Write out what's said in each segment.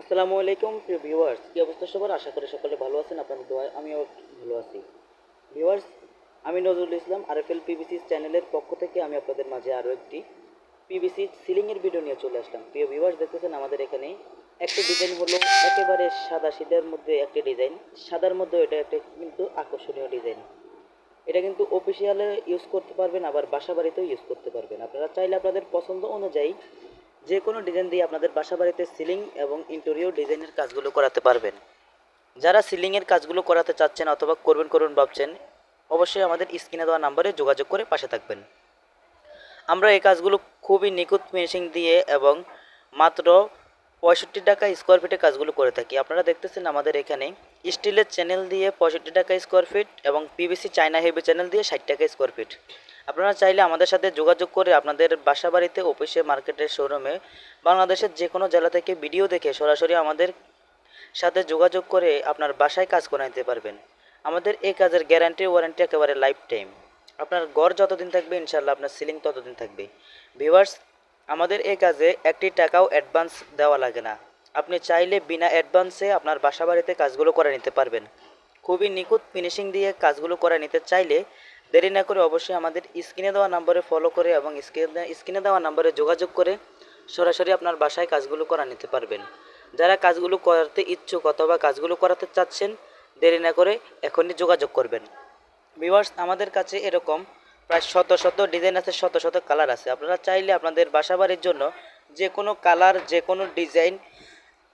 আসসালামু আলাইকুম, প্রিয় ভিউয়ার্স কী অবস্থা সবার? আশা করি সকলে ভালো আছেন, আপনাদের দোয়ায় আমিও ভালো আছি। ভিউয়ার্স আমি নজরুল ইসলাম, আরএফএল পিবিসি চ্যানেলের পক্ষ থেকে আমি আপনাদের মাঝে আরও একটি পিবিসি সিলিংয়ের ভিডিও নিয়ে চলে আসলাম। প্রিয় ভিউয়ার্স দেখতেছেন আমাদের এখানে একটি ডিজাইন হলো একেবারে সাদা সিধার মধ্যে একটি ডিজাইন সাদার মধ্যে এটা একটা কিন্তু আকর্ষণীয় ডিজাইন এটা কিন্তু অফিসিয়ালে ইউজ করতে পারবেন, আবার বাসা বাড়িতেও ইউজ করতে পারবেন। আপনারা চাইলে আপনাদের পছন্দ অনুযায়ী যে কোনো ডিজাইন দিয়ে আপনাদের বাসা বাড়িতে সিলিং এবং ইন্টেরিয়র ডিজাইনের কাজগুলো করাতে পারবেন। যারা সিলিংয়ের কাজগুলো করাতে চাচ্ছেন অথবা করবেন করবেন ভাবছেন, অবশ্যই আমাদের স্ক্রিনে দেওয়া নাম্বারে যোগাযোগ করে পাশে থাকবেন। আমরা এই কাজগুলো খুবই নিখুঁত ফিনিশিং দিয়ে এবং মাত্র পঁয়ষট্টি টাকা স্কোয়ার ফিটে কাজগুলো করে থাকি। আপনারা দেখতেছেন আমাদের এখানে স্টিলের চ্যানেল দিয়ে পঁয়ষট্টি টাকা স্কোয়ার ফিট এবং পিভিসি চায়না হেভি চ্যানেল দিয়ে ষাট টাকা স্কোয়ার ফিট আপনারা চাইলে আমাদের সাথে যোগাযোগ করে আপনাদের বাসা বাড়িতে অফিসে, মার্কেটের শোরুমে, বাংলাদেশের যে কোনো জেলা থেকে ভিডিও দেখে সরাসরি আমাদের সাথে যোগাযোগ করে আপনার বাসায় কাজ করে নিতে পারবেন। আমাদের এই কাজের গ্যারান্টি ওয়ারেন্টি একেবারে লাইফ টাইম আপনার গড় যতদিন থাকবে ইনশাল্লাহ আপনার সিলিং ততদিন থাকবে। ভিউয়ার্স, আমাদের এই কাজে একটি টাকাও অ্যাডভান্স দেওয়া লাগে না। আপনি চাইলে বিনা অ্যাডভান্সে আপনার বাসা বাড়িতে কাজগুলো করে নিতে পারবেন। খুবই নিখুঁত ফিনিশিং দিয়ে কাজগুলো করে নিতে চাইলে দেরি না করে অবশ্যই আমাদের স্ক্রিনে দেওয়া নম্বরে ফলো করে এবং স্ক্রিনে স্ক্রিনে দেওয়া নম্বরে যোগাযোগ করে সরাসরি আপনার বাসায় কাজগুলো করা নিতে পারবেন। যারা কাজগুলো করতে ইচ্ছুক অথবা কাজগুলো করাতে চাচ্ছেন, দেরি না করে এখনই যোগাযোগ করবেন। ভিউয়ার্স আমাদের কাছে এরকম প্রায় শত শত ডিজাইন আছে, শত শত কালার আছে। আপনারা চাইলে আপনাদের বাসা বাড়ির জন্য যে কোনো কালার যে কোনো ডিজাইন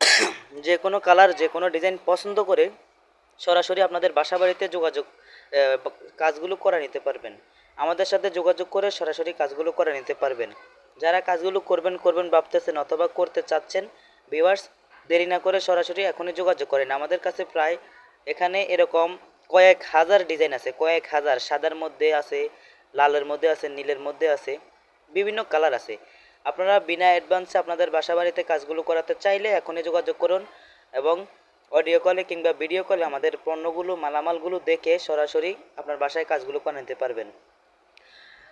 যে কোনো কালার যে কোনো ডিজাইন পছন্দ করে সরাসরি আপনাদের বাসা বাড়িতে যোগাযোগ কাজগুলো করে নিতে পারবেন। আমাদের সাথে যোগাযোগ করে সরাসরি কাজগুলো করে নিতে পারবেন। যারা কাজগুলো করবেন করবেন ভাবতেছেন অথবা করতে চাচ্ছেন ভিউয়ার্স দেরি না করে সরাসরি এখনই যোগাযোগ করেন। আমাদের কাছে প্রায় এখানে এরকম কয়েক হাজার ডিজাইন আছে, কয়েক হাজার। সাদার মধ্যে আছে, লালের মধ্যে আছে, নীলের মধ্যে আছে, বিভিন্ন কালার আছে। আপনারা বিনা অ্যাডভান্সে আপনাদের বাসা বাড়িতে কাজগুলো করাতে চাইলে এখনই যোগাযোগ করুন এবং অডিও কলে কিংবা ভিডিও কলে আমাদের পণ্যগুলো, মালামালগুলো দেখে সরাসরি আপনার বাসায় কাজগুলো করে নিতে পারবেন।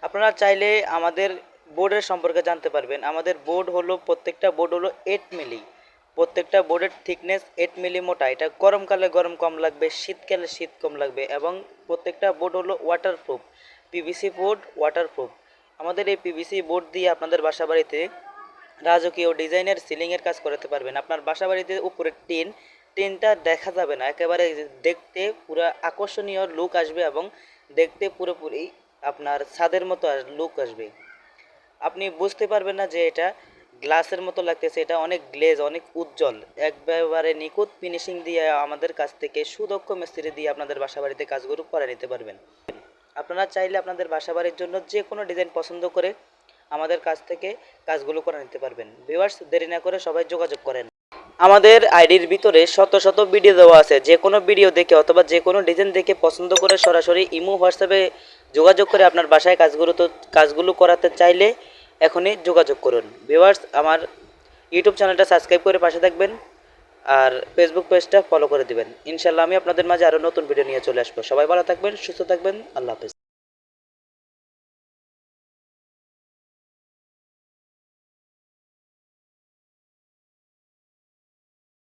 আপনারা চাইলে আমাদের বোর্ডের সম্পর্কে জানতে পারবেন। আমাদের বোর্ড হলো, প্রত্যেকটা বোর্ড হলো এইট মিলি প্রত্যেকটা বোর্ডের থিকনেস এইট মিলি মোটা। এটা গরমকালে গরম কম লাগবে, শীতকালে শীত কম লাগবে এবং প্রত্যেকটা বোর্ড হলো ওয়াটারপ্রুফ পিভিসি বোর্ড ওয়াটারপ্রুফ আমাদের এই পিভিসি বোর্ড দিয়ে আপনাদের বাসা বাড়িতে রাজকীয় ডিজাইনের সিলিংয়ের কাজ করাতে পারবেন। আপনার বাসা বাড়িতে উপরে টিন টিনটা দেখা যাবে না। একেবারে দেখতে পুরো আকর্ষণীয় লুক আসবে এবং দেখতে পুরোপুরি আপনার ছাদের মতো লুক আসবে। আপনি বুঝতে পারবেন না যে এটা গ্লাসের মতো লাগতেছে, এটা অনেক গ্লেজ অনেক উজ্জ্বল। একবারে নিখুঁত ফিনিশিং দিয়ে আমাদের কাছ থেকে সুদক্ষ মিস্ত্রি দিয়ে আপনাদের বাসা বাড়িতে কাজগুলো করে নিতে পারবেন। আপনারা চাইলে আপনাদের বাসা বাড়ির জন্য যে কোনো ডিজাইন পছন্দ করে আমাদের কাছ থেকে কাজগুলো করে নিতে পারবেন। ভিউয়ার্স দেরি না করে সবাই যোগাযোগ করেন। আমাদের আইডির ভিতরে শত শত ভিডিও দেওয়া আছে। যে কোনো ভিডিও দেখে অথবা যে কোনো ডিজাইন দেখে পছন্দ করে সরাসরি ইমো, হোয়াটসঅ্যাপে যোগাযোগ করে আপনার বাসায় কাজগুলো তো কাজগুলো করাতে চাইলে এখনই যোগাযোগ করুন। ভিউয়ার্স আমার ইউটিউব চ্যানেলটা সাবস্ক্রাইব করে পাশে থাকবেন আর ফেসবুক পেজটা ফলো করে দিবেন। ইনশাল্লাহ আমি আপনাদের মাঝে আরও নতুন ভিডিও নিয়ে চলে আসব। সবাই ভালো থাকবেন, সুস্থ থাকবেন, আল্লাহ হাফেজ।